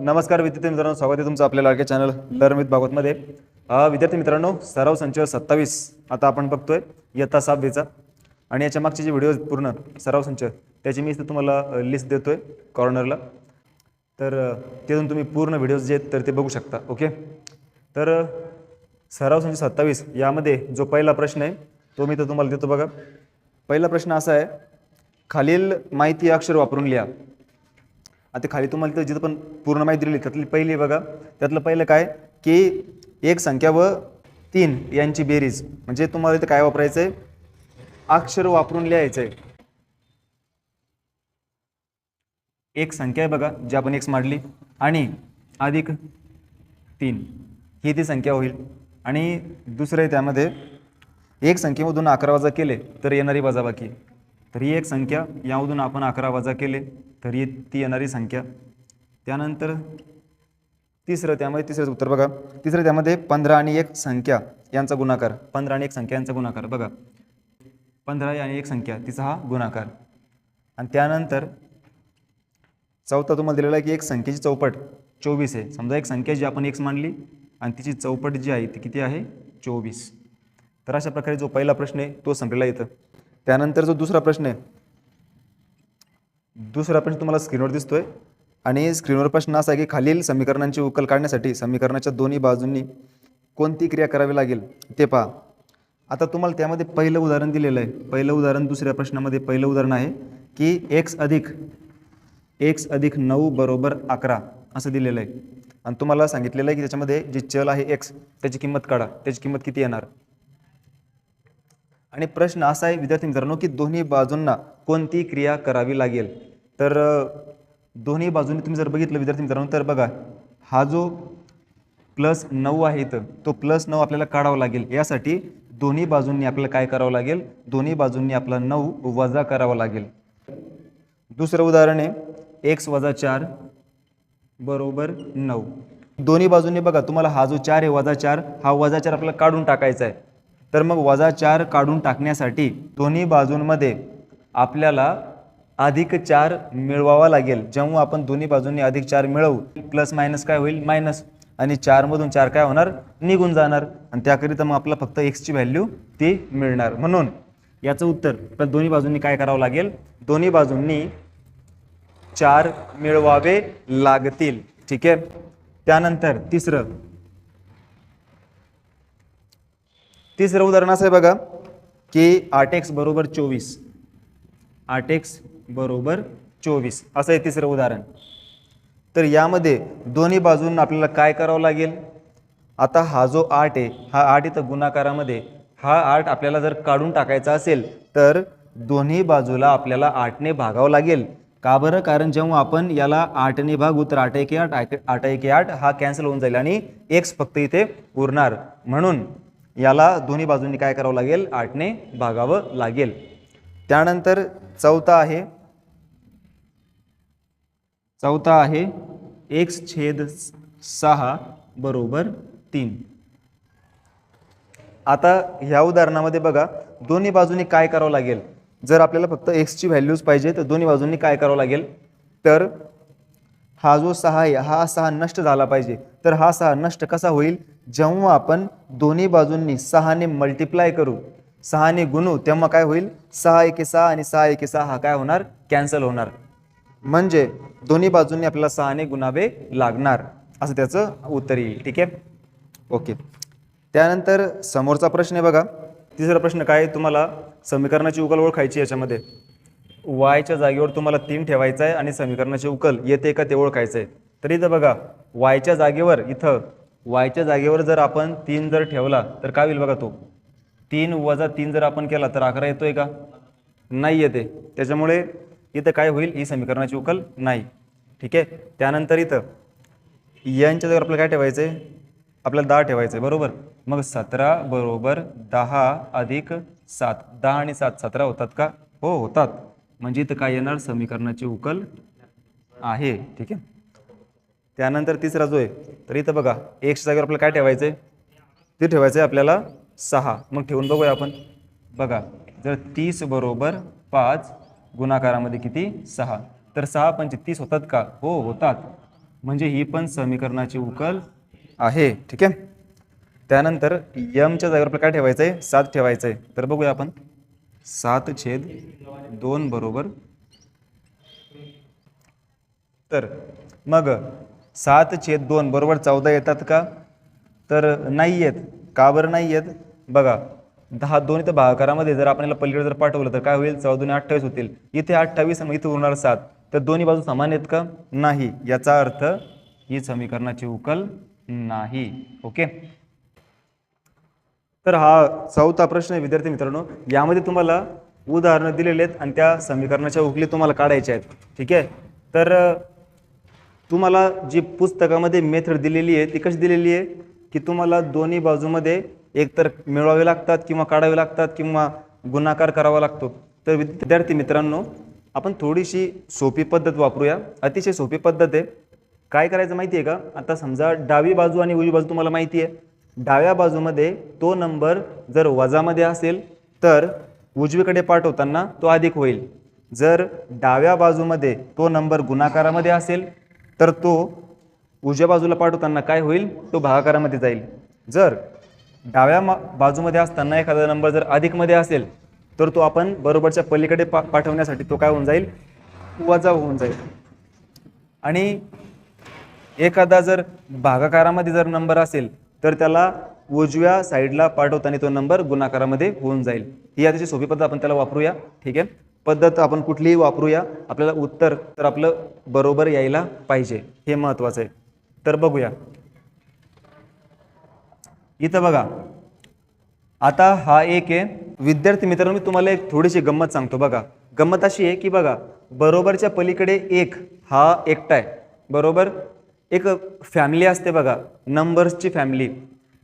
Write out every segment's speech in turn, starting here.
नमस्कार विद्यार्थी मित्रांनो स्वागत आहे तुमचं आपल्या लाडके चॅनल दरमित भागवतमध्ये. विद्यार्थी मित्रांनो सराव संच सत्तावीस आता आपण बघतोय इयत्ता सहावीचा आणि याच्या मागचे जे व्हिडिओ पूर्ण सराव संच त्याची मी इथं तुम्हाला लिस्ट देतोय कॉर्नरला तर तिथून तुम्ही पूर्ण व्हिडिओज जे आहेत तर ते बघू शकता ओके तर सराव संच सत्तावीस यामध्ये जो पहिला प्रश्न आहे तो मी तर तुम्हाला देतो बघा. पहिला प्रश्न असा आहे खालील माहिती अक्षर वापरून लिहा. आता खाली तुम्हाला तिथं जिथं पण पूर्ण माहिती दिली त्यातली पहिली बघा. त्यातलं पहिलं काय? की एक संख्या व तीन यांची बेरीज. म्हणजे तुम्हाला इथं काय वापरायचं आहे अक्षर वापरून लिहायचं आहे एक संख्या आहे बघा जी आपण एक्स मांडली. आणि अधिक तीन. ही ती संख्या होईल. आणि दुसरं आहे त्यामध्ये एक संख्येमधून अकरा वजा केले तर येणारी वजाबाकी. तर ही एक संख्या यामधून आपण अकरा वजा केले. तर ये ती येणारी संख्या. त्यानंतर तिसरं त्यामध्ये तिसरं उत्तर बघा. तिसरं त्यामध्ये पंधरा आणि एक संख्या यांचा गुणाकार. पंधरा आणि एक संख्या यांचा गुणाकार. बघा. पंधरा आणि एक संख्या तिचा हा गुणाकार. आणि त्यानंतर चौथा तुम्हाला दिलेला आहे की एक संख्येची चौपट. चोवीस आहे. समजा एक संख्या जी आपण एक्स मांडली आणि तिची चौपट जी आहे ती किती आहे? चोवीस. तर अशा प्रकारे जो पहिला प्रश्न आहे तो संपलेला येतं त्यानंतर जो दुसरा प्रश्न आहे दुसरा प्रश्न तुम्हाला स्क्रीनवर दिसतोय. आणि स्क्रीनवर प्रश्न असा आहे की खालील समीकरणांची उकल काढण्यासाठी समीकरणाच्या दोन्ही बाजूंनी कोणती क्रिया करावी लागेल ते पहा. आता तुम्हाला त्यामध्ये पहिलं उदाहरण दिलेलं आहे. पहिलं उदाहरण दुसऱ्या प्रश्नामध्ये पहिलं उदाहरण आहे की एक्स अधिक एक्स अधिक नऊ बरोबर अकरा असं दिलेलं आहे. आणि तुम्हाला सांगितलेलं आहे की त्याच्यामध्ये जे चल आहे एक्स त्याची किंमत काढा. त्याची किंमत किती येणार? आणि प्रश्न असा आहे विद्यार्थी मित्रांनो की दोन्ही बाजूंना कोणती क्रिया करावी लागेल? तर दोन्ही बाजूंनी तुम्ही जर बघितलं विद्यार्थी मित्रांनो तर बघा हा जो प्लस नऊ आहे इथं तो प्लस नऊ आपल्याला काढावा लागेल. यासाठी दोन्ही बाजूंनी आपल्याला काय करावं लागेल? दोन्ही बाजूंनी आपला नऊ वजा करावा लागेल. दुसरं उदाहरण आहे एक्स वजा चार बरोबर नऊ. दोन्ही बाजूंनी बघा तुम्हाला हा जो चार आहे वजा चार हा वजा चार आपल्याला काढून टाकायचा आहे. तर मग वजा चार काढून टाकण्यासाठी दोन्ही बाजूंमध्ये आपल्याला अधिक चार मिळवावा लागेल. जेव्हा आपण दोन्ही बाजूंनी अधिक चार मिळवू प्लस मायनस काय होईल? मायनस आणि चारमधून चार काय होणार? निघून जाणार. आणि त्याकरिता मग आपला फक्त एक्सची व्हॅल्यू ती मिळणार. म्हणून याचं उत्तर पण दोन्ही बाजूंनी काय करावं लागेल? दोन्ही बाजूंनी चार मिळवावे लागतील. ठीक आहे? त्यानंतर तिसरं तिसरं उदाहरण असं आहे बघा की आठ एक्स बरोबर चोवीस. आठ एक्स बरोबर चोवीस. असं आहे तिसरं उदाहरण. तर यामध्ये दोन्ही बाजूंना आपल्याला काय करावं लागेल? आता हा जो आठ आहे हा आठ इथं गुणाकारामध्ये हा आठ आपल्याला जर काढून टाकायचा असेल तर दोन्ही बाजूला आपल्याला आठने भागावं लागेल. का बरं? कारण जेव्हा आपण याला आठने भागू तर आठ एके आठ आठ एके आठ हा कॅन्सल होऊन जाईल आणि एक्स फक्त इथे उरणार. म्हणून याला दोन्ही बाजूंनी काय करावं लागेल? आठने भागावं लागेल. त्यानंतर चौथा आहे. चौथा आहे. एक्स छेद सहा बरोबर तीन. आता ह्या उदाहरणामध्ये बघा दोन्ही बाजूंनी काय करावं लागेल? जर आपल्याला फक्त एक्सची व्हॅल्यूज पाहिजे तर दोन्ही बाजूंनी काय करावं लागेल? तर हा जो सहा आहे हा सहा नष्ट झाला पाहिजे. तर हा सहा नष्ट कसा होईल? जेव्हा आपण दोन्ही बाजूंनी सहाने मल्टिप्लाय करू सहाने गुणू तेव्हा काय होईल? सहा एके सहा आणि सहा एके सहा हा काय होणार? कॅन्सल होणार. म्हणजे दोन्ही बाजूंनी आपल्याला सहाने गुणावे लागणार. असं त्याचं उत्तर येईल. ठीक आहे? ओके. त्यानंतर समोरचा प्रश्न आहे बघा. तिसरा प्रश्न काय आहे? तुम्हाला? समीकरणाची उकल ओळखायची याच्यामध्ये. वायच्या जागेवर तुम्हाला तीन ठेवायचं आहे आणि समीकरणाची उकल येते का ते ओळखायचं आहे तर इथं बघा वायच्या जागेवर इथं वायच्या जागेवर जर आपण तीन जर ठेवला तर काय होईल बघा तो? तीन वजा तीन जर आपण केला तर अकरा येतोय का? नाही येते. त्याच्यामुळे इथं काय होईल? ही समीकरणाची उकल नाही. ठीक आहे? त्यानंतर इथं यांच्या जागेवर आपल्याला काय ठेवायचं आहे आपल्याला दहा ठेवायचं आहे बरोबर? मग सतरा बरोबर दहा अधिक सात. दहा आणि सात सतरा होतात का? हो होतात. म्हणजे इथं काय येणार? समीकरणाची उकल आहे. ठीक आहे. त्यानंतर तिसरा जो आहे तर इथं बघा एक्स जागेवर आपल्याला काय ठेवायचं आहे ते ठेवायचं आहे आपल्याला सहा. मग ठेवून बघूया आपण. बघा जर तीस बरोबर पाच गुणाकारामध्ये किती? सहा. तर सहा पंचे तीस होतात का? हो होतात. म्हणजे ही पण समीकरणाची उकल आहे. ठीक आहे. त्यानंतर यमच्या जागेवर आपल्याला काय ठेवायचं आहे सात ठेवायचं आहे तर बघूया आपण. सात छेद दोन बरोबर. तर मग सात छेद दोन बरोबर चौदा येतात का? तर नाही येत. का बरं नाही येत? बघा दहा दोन इथं भागाकारामध्ये जर आपल्याला पलीकडे जर पाठवलं तर काय होईल? चौदा अठ्ठावीस होतील. इथे अठ्ठावीस आणि इथे उरणार सात. तर दोन्ही बाजू समान आहेत का? नाही. याचा अर्थ ही समीकरणाची उकल नाही. ओके? तर हा चौथा प्रश्न आहे विद्यार्थी मित्रांनो. यामध्ये तुम्हाला उदाहरणं दिलेले आहेत आणि त्या समीकरणाच्या उकली तुम्हाला काढायच्या आहेत. ठीक आहे? तर तुम्हाला जी पुस्तकामध्ये मेथड दिलेली आहे ती कशी दिलेली आहे? की तुम्हाला दोन्ही बाजूमध्ये एकतर मिळवावे लागतात किंवा काढावे लागतात किंवा गुणाकार करावा लागतो. तर विद्यार्थी मित्रांनो आपण थोडीशी सोपी पद्धत वापरूया. अतिशय सोपी पद्धत आहे. काय करायचं माहिती आहे का? आता समजा डावी बाजू आणि उजवी बाजू तुम्हाला माहिती आहे. डाव्या बाजूमध्ये तो नंबर जर वजामध्ये असेल तर उजवीकडे पाठवताना तो अधिक होईल. जर डाव्या बाजूमध्ये तो नंबर गुणाकारामध्ये असेल तर तो उजव्या बाजूला पाठवताना काय होईल? तो भागाकारामध्ये जाईल. जर डाव्या मा बाजूमध्ये असताना एखादा नंबर जर अधिकमध्ये असेल तर तो आपण बरोबरच्या पलीकडे पा पाठवण्यासाठी तो काय होऊन जाईल? वजा होऊन जाईल. आणि एखादा जर भागाकारामध्ये जर नंबर असेल तर त्याला उजव्या साईडला पाठवताना तो नंबर गुणाकारामध्ये होऊन जाईल. ही अतिशय सोपी पद्धत आपण त्याला वापरूया. ठीक आहे? पद्धत आपण कुठलीही वापरूया. आपल्याला उत्तर तर आपलं बरोबर यायला पाहिजे. हे महत्त्वाचं आहे. तर बघूया. इथं बघा. आता हा एक आहे. विद्यार्थी मित्रांनो मी तुम्हाला एक थोडीशी गंमत सांगतो बघा. गंमत अशी आहे की बघा बरोबरच्या पलीकडे एक हा एकटा आहे. बरोबर? एक फॅमिली असते बघा नंबर्सची फॅमिली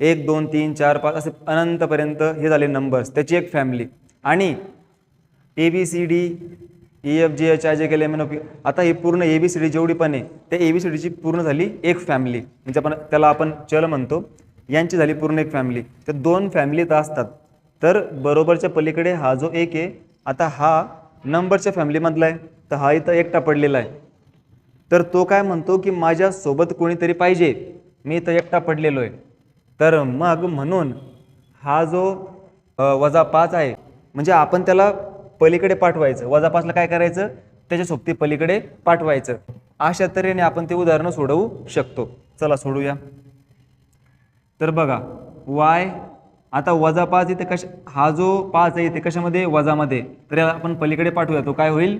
एक दोन तीन चार पाच असे अनंतपर्यंत हे झाले नंबर्स त्याची एक फॅमिली आणि A B C D E F G H I J K L M N O P आता ही पूर्ण ए बी सी डी जेवढी पण आहे त्या ए बी सी डीची पूर्ण झाली एक फॅमिली म्हणजे आपण त्याला आपण चल म्हणतो. यांची झाली पूर्ण एक फॅमिली तर दोन फॅमिली तर असतात. तर बरोबरच्या पलीकडे हा जो एक आहे आता हा नंबरच्या फॅमिलीमधला आहे. तर हा इथं एकटा पडलेला आहे. तर तो काय म्हणतो की माझ्यासोबत कोणीतरी पाहिजे. मी इथं एकटा पडलेलो आहे. तर मग म्हणून हा जो वजा पाच आहे म्हणजे आपण त्याला पलीकडे पाठवायचं. वजा पाचला काय करायचं? त्याच्या सोबती पलीकडे पाठवायचं. अशा तऱ्हेने आपण ते उदाहरणं सोडवू शकतो. चला सोडूया. तर बघा वाय आता वजा पाच इथे कशा हा जो पाच आहे इथे कशामध्ये? वजामध्ये. तर याला आपण पलीकडे पाठवूया. तो काय होईल?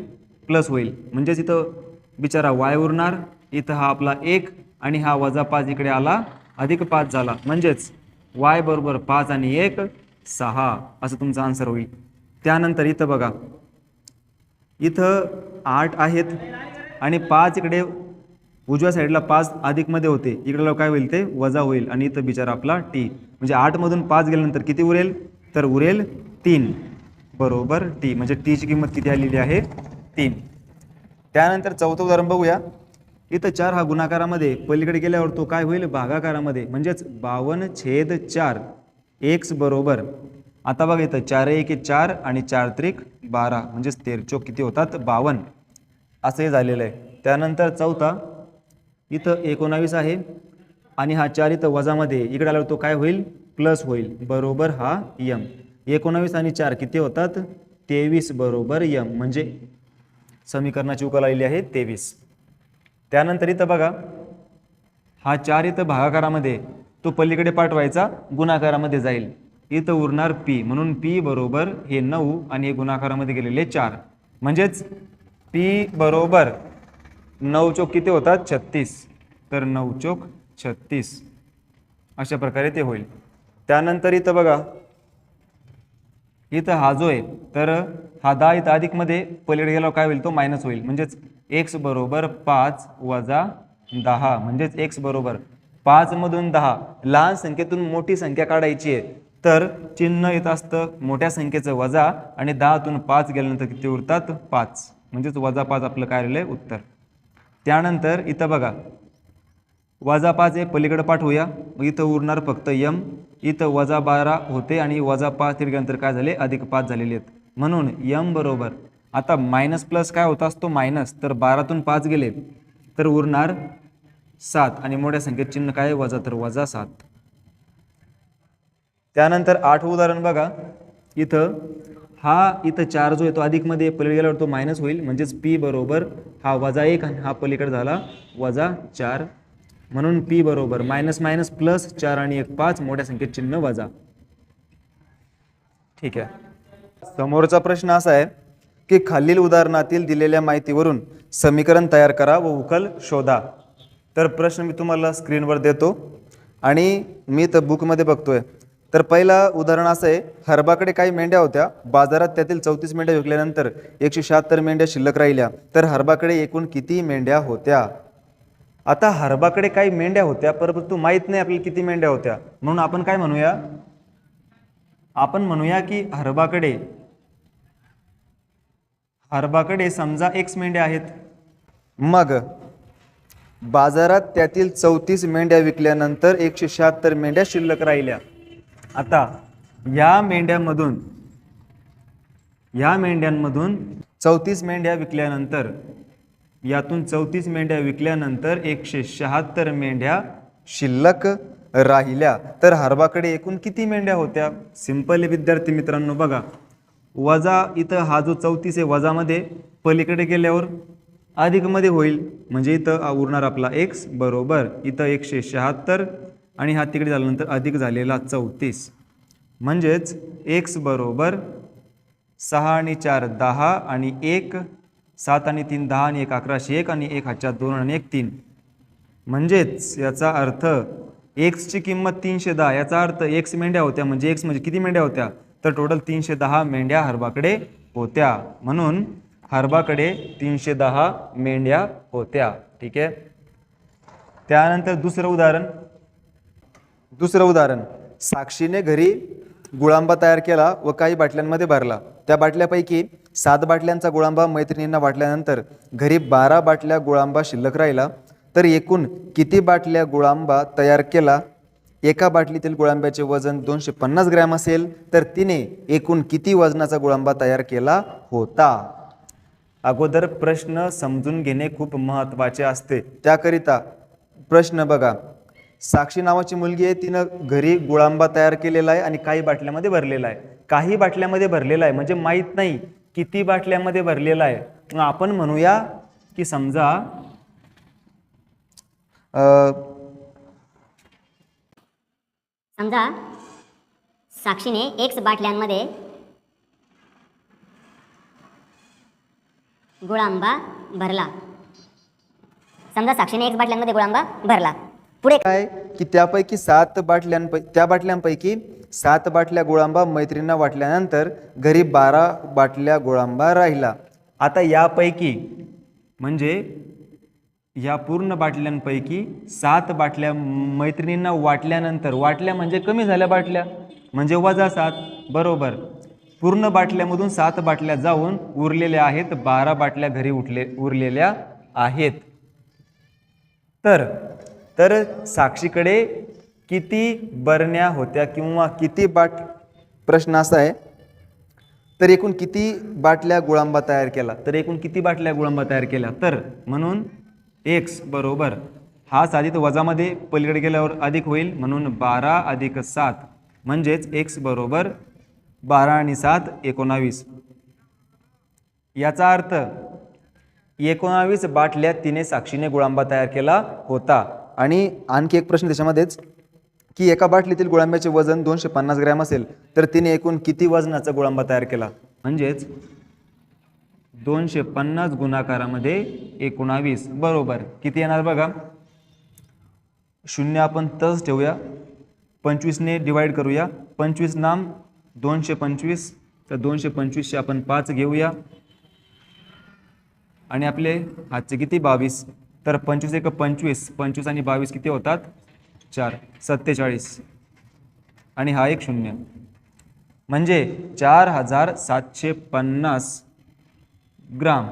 प्लस होईल. म्हणजेच इथं बिचारा वाय उरणार इथं हा आपला एक आणि हा वजा पाच इकडे आला अधिक पाच झाला. म्हणजेच वाय बरोबर पाच आणि एक सहा. असं तुमचा आन्सर होईल. त्यानंतर इथं बघा. इथं आठ आहेत आणि पाच इकडे उजव्या साईडला पाच अधिकमध्ये होते. इकडे काय होईल ते? वजा होईल. आणि इथं बिचारा आपला टी. म्हणजे आठमधून पाच गेल्यानंतर किती उरेल? तर उरेल तीन. बरोबर टी. म्हणजे टीची किंमत किती आलेली आहे? तीन. त्यानंतर चौथं उदाहरण बघूया. इथं चार हा गुणाकारामध्ये पलीकडे गेल्यावर तो काय होईल? भागाकारामध्ये. म्हणजेच बावन्न छेद चार एक्स बरोबर. आता बघा इथं चार एक चार आणि चार त्रिक बारा. म्हणजेच तेरचोक किती होतात? बावन्न असं हे झालेलं आहे. त्यानंतर चौथा इथं एकोणावीस आहे. आणि हा चार इथं वजामध्ये इकडे आल्यावर तो काय होईल? प्लस होईल. बरोबर हा यम. एकोणावीस आणि चार किती होतात? तेवीस बरोबर यम. म्हणजे समीकरणाची उकल आलेली आहे तेवीस. त्यानंतर इथं बघा हा चार इथं भागाकारामध्ये तो पलीकडे पाठवायचा गुणाकारामध्ये जाईल. इथं उरणार पी म्हणून पी बरोबर हे नऊ आणि हे गुणाकारामध्ये गेलेले चार. म्हणजेच पी बरोबर नऊ चोक किती होतात? छत्तीस. तर नऊ चोक छत्तीस. अशा प्रकारे ते होईल. त्यानंतर इथं बघा इथं हा जो आहे तर हा दहा इथं अधिकमध्ये पलीकडे गेल्यावर काय होईल? तो मायनस होईल. म्हणजेच एक्स बरोबर पाच वजा दहा. म्हणजेच एक्स बरोबर पाचमधून दहा. लहान संख्येतून मोठी संख्या काढायची आहे. तर चिन्ह येत असतं मोठ्या संख्येचं वजा आणि दहातून पाच गेल्यानंतर किती उरतात? पाच. म्हणजेच वजा पाच आपलं काय राहिलं आहे? उत्तर. त्यानंतर इथं बघा. वजा पाच आहे पलीकडे पाठवूया. मग इथं उरणार फक्त यम इथं वजा बारा होते आणि वजा पाच तिरग्यानंतर काय झाले? अधिक पाच झालेले आहेत. म्हणून यम बरोबर. आता मायनस प्लस काय होता असतो? मायनस तर बारातून पाच गेले तर उरणार सात. आणि मोठ्या संख्येत चिन्ह काय वजा तर वजा सात. त्यानंतर आठ उदाहरण बघा. इथं हा इथं चार जो येतो अधिकमध्ये पलीकडे गेल्यावर तो मायनस होईल. म्हणजेच पी बरोबर हा वजा एक आणि हा पलीकडे झाला वजा चार. म्हणून पी बरोबर मायनस मायनस प्लस चार आणि एक पाच मोठ्या संख्येत चिन्ह वजा. ठीक आहे. समोरचा प्रश्न असा आहे की खालील उदाहरणातील दिलेल्या माहितीवरून समीकरण तयार करा व उकल शोधा. तर प्रश्न मी तुम्हाला स्क्रीनवर देतो आणि मी तर बुकमध्ये बघतोय. तर पहिला उदाहरण असं आहे हरबाकडे काही मेंढ्या होत्या बाजारात त्यातील चौतीस मेंढ्या विकल्यानंतर एकशे शहात्तर मेंढ्या शिल्लक राहिल्या. तर हरबाकडे एकूण किती मेंढ्या होत्या? आता हरबाकडे काही मेंढ्या होत्या परंतु माहीत नाही आपल्याला किती मेंढ्या होत्या. म्हणून आपण काय म्हणूया? आपण म्हणूया की हरबाकडे हरबाकडे समजा एक्स मेंढ्या आहेत. मग बाजारात त्यातील चौतीस मेंढ्या विकल्यानंतर एकशे शहात्तर मेंढ्या शिल्लक राहिल्या. आता या मेंढ्यामधून या मेंढ्यांमधून चौतीस मेंढ्या विकल्यानंतर यातून चौतीस मेंढ्या विकल्यानंतर एकशे शहात्तर मेंढ्या शिल्लक राहिल्या. तर हरबाकडे एकूण किती मेंढ्या होत्या? सिंपल विद्यार्थी मित्रांनो बघा. वजा इथं हा जो चौतीस आहे वजामध्ये पलीकडे गेल्यावर अधिकमध्ये होईल. म्हणजे इथं उरणार आपला एक्स बरोबर. इथं एकशे शहात्तर आणि हा तिकडे झाल्यानंतर अधिक झालेला चौतीस. म्हणजेच एक्स बरोबर सहा आणि चार दहा आणि एक सात आणि तीन दहा आणि एक अकराशे एक आणि एक हातच्या दोन आणि एक तीन. म्हणजेच याचा अर्थ एक्सची किंमत तीनशे दहा. याचा अर्थ एक्स मेंढ्या होत्या म्हणजे एक्स म्हणजे किती मेंढ्या होत्या? तर टोटल तीनशे दहा मेंढ्या हरबाकडे होत्या. म्हणून हरबाकडे तीनशे दहा मेंढ्या होत्या. ठीक आहे? त्यानंतर दुसरं उदाहरण. दुसरं उदाहरण. साक्षीने घरी गुळांबा तयार केला व काही बाटल्यांमध्ये भरला. त्या बाटल्यापैकी सात बाटल्यांचा गुळांबा मैत्रिणींना वाटल्यानंतर घरी बारा बाटल्या गुळांबा शिल्लक राहिला. तर एकूण किती बाटल्या गुळांबा तयार केला? एका बाटलीतील गुळांब्याचे वजन दोनशे पन्नास ग्रॅम असेल तर तिने एकूण किती वजनाचा गुळांबा तयार केला होता? अगोदर प्रश्न समजून घेणे खूप महत्त्वाचे असते. त्याकरिता प्रश्न बघा. साक्षी नावाची मुलगी आहे तिनं घरी गुळांबा तयार केलेला आहे आणि काही बाटल्यामध्ये भरलेला आहे. काही बाटल्यामध्ये भरलेला आहे म्हणजे माहीत नाही. किती बाटल्यामध्ये भरलेला आहे? मग आपण म्हणूया की समजा अं, समजा साक्षीने एक्स बाटल्यांमध्ये गुळांबा भरला. समजा साक्षीने एक्स बाटल्यांमध्ये गुळांबा भरला. पुढे काय? की त्यापैकी सात बाटल्यांपै त्या बाटल्यांपैकी सात बाटल्या गुळांबा मैत्रिणींना वाटल्यानंतर घरी बारा बाटल्या गुळांबा राहिला. आता यापैकी म्हणजे या पूर्ण बाटल्यांपैकी सात बाटल्या मैत्रिणींना वाटल्यानंतर वाटल्या म्हणजे कमी झाल्या बाटल्या म्हणजे वजा सात बरोबर. पूर्ण बाटल्यामधून सात बाटल्या जाऊन उरलेल्या आहेत बारा बाटल्या घरी उठले उरलेल्या आहेत. तर तर साक्षीकडे किती बरण्या होत्या किंवा किती बाट? प्रश्न असा आहे. तर एकूण किती बाटल्या गुळांबा तयार केला? तर एकूण किती बाटल्या गुळांबा तयार केल्या? तर म्हणून एक्स बरोबर हा साधित वजामध्ये पलीकडे गेल्यावर अधिक होईल. म्हणून बारा अधिक सात म्हणजेच एक्स बरोबर बारा आणि सात एकोणावीस. याचा अर्थ एकोणावीस बाटल्या तिने साक्षीने गुळांबा तयार केला होता. आणि आणखी एक प्रश्न त्याच्यामध्येच की एका बाटलीतील गुळांब्याचे वजन दोनशे पन्नास ग्रॅम असेल तर तिने एकूण किती वजनाचा गुळांबा तयार केला? म्हणजेच दोनशे पन्नास गुणाकारामध्ये एकोणावीस. बरोबर. किती येणार बघा? शून्य आपण तस ठेवूया. पंचवीसने डिवाईड करूया. पंचवीस नाम दोनशे पंचवीस. तर दोनशे पंचवीसशे आपण पाच घेऊया. आणि आपले हातचे किती? बावीस. तर पंचवीस एक पंचवीस. पंचवीस आणि बावीस किती होतात? चार सत्तेचाळीस. आणि हा एक शून्य. म्हणजे चार हजार सातशे पन्नास ग्राम.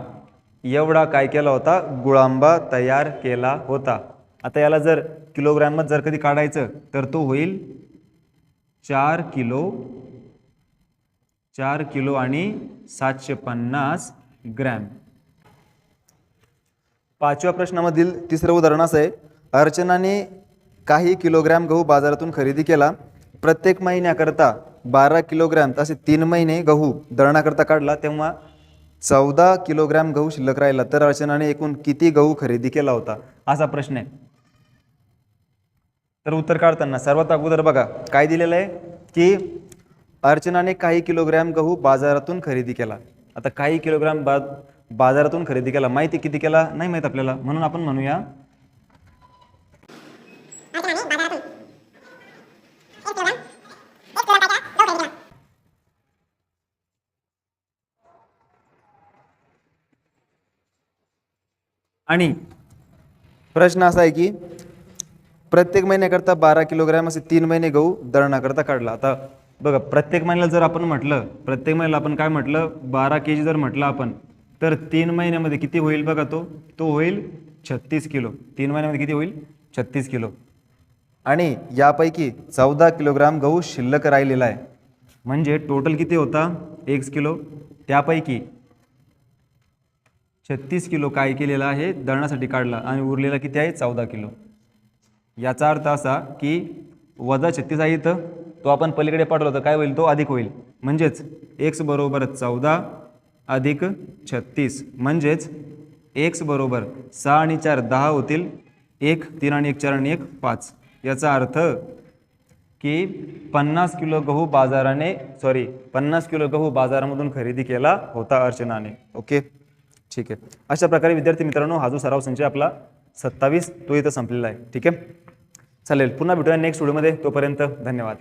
एवढा काय केला होता? गुळांबा तयार केला होता. आता याला जर किलोग्रॅममध्ये जर कधी काढायचं तर तो होईल चार किलो चार किलो आणि सातशे पन्नास ग्रॅम. पाचव्या प्रश्नामधील तिसरं उदाहरण असं आहे. अर्चनाने काही किलोग्रॅम गहू बाजारातून खरेदी केला. प्रत्येक महिन्याकरता बारा किलोग्रॅम असे तीन महिने गहू दळणाकरता काढला. तेव्हा चौदा किलोग्रॅम गहू शिल्लक राहिला. तर अर्चनाने एकूण किती गहू खरेदी केला होता? असा प्रश्न आहे. तर उत्तर काढताना सर्वात अगोदर बघा काय दिलेलं आहे? की अर्चनाने काही किलोग्रॅम गहू बाजारातून खरेदी केला. आता काही किलोग्रॅम बा बाजारातून खरेदी केला. माहिती किती केला? नाही माहीत आपल्याला. म्हणून आपण म्हणूया आणि प्रश्न असा आहे की प्रत्येक महिन्याकरता बारा किलोग्रॅम असे तीन महिने गहू दळणाकरता काढला. आता बघा प्रत्येक महिन्याला जर आपण म्हटलं प्रत्येक महिन्याला आपण काय म्हटलं बारा के जी जर म्हटलं आपण तर तीन महिन्यामध्ये किती होईल बघा तो? तो होईल छत्तीस किलो. तीन महिन्यामध्ये किती होईल? छत्तीस किलो. आणि यापैकी चौदा किलोग्राम गहू शिल्लक राहिलेला आहे. म्हणजे टोटल किती होता? एक किलो. त्यापैकी छत्तीस किलो काय केलेला आहे? दळणासाठी काढला आणि उरलेला किती आहे? चौदा किलो. याचा अर्थ असा की वजा छत्तीस आहे इथं. तो आपण पलीकडे पाठवला तर काय होईल? तो अधिक होईल. म्हणजेच एक्स बरोबर चौदा अधिक छत्तीस. म्हणजेच एक्स बरोबर सहा आणि चार दहा होतील. एक तीन आणि एक चार आणि एक पाच. याचा अर्थ की पन्नास किलो गहू बाजाराने सॉरी पन्नास किलो गहू बाजारामधून खरेदी केला होता अर्चनाने. ओके? ठीक आहे. अशा प्रकारे विद्यार्थी मित्रांनो हा जो सराव संचय आपला सत्तावीस तो इथं संपलेला आहे. ठीक आहे? चालेल पुन्हा भेटूया नेक्स्ट व्हिडिओमध्ये तोपर्यंत धन्यवाद.